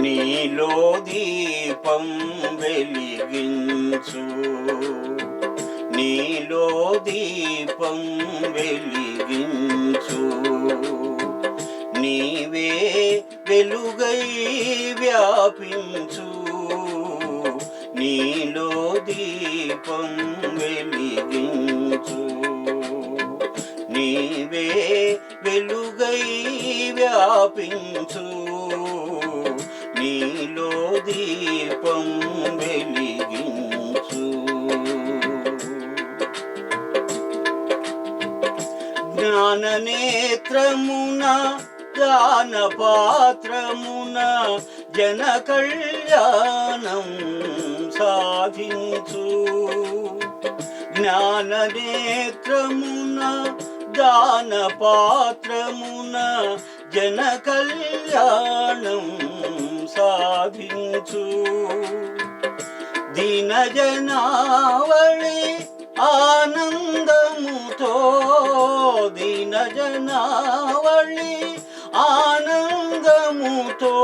నీలో దీపం వెలిగించు. నీలో దీపం వెలిగించు. నీవే వెలుగై వ్యాపించు. నీలో దీపం వెలిగించు. నీవే వెలుగై వ్యాపించు. నీలో దీపం వెలిగించు. జ్ఞాన నేత్రమున గాన పాత్రమున జన కళ్యాణం సాధించు. జ్ఞాన నేత్రమున దాన పాత్రమున జన కళ్యాణం సాధించు. దీన జనావళి ఆనందముతో దీన జనావళి ఆనందముతో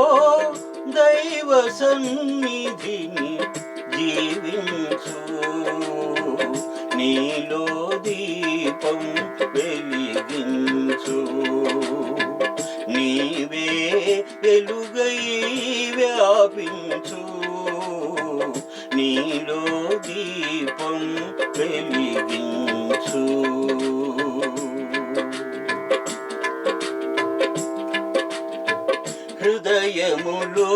దైవ సన్నిధిని జీవించు. నీలో దీపం వెలిగించు. నీవే వెలుగై వ్యాపించు. నీలో దీపం వెలిగించు. హృదయములో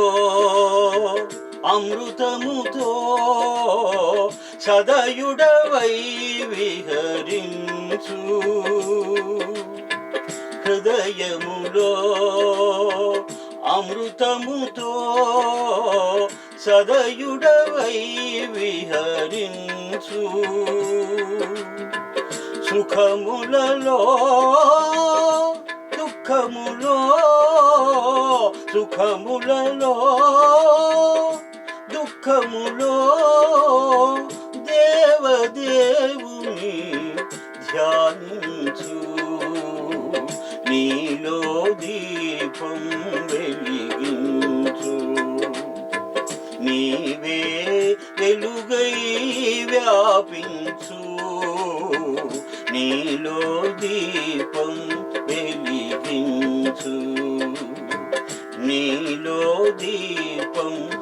అమృతముతో సదయుడవై విహరించు. హృదయములో అమృతముతో సదయుడవై విహరించు. సుఖములలో దుఃఖములో సుఖములలో ధ్యానించు. నీలో దీపం వెలిగించు. నీవే వెలుగై వ్యాపించు. నీలో దీపం వెలిగించు. నీలో దీపం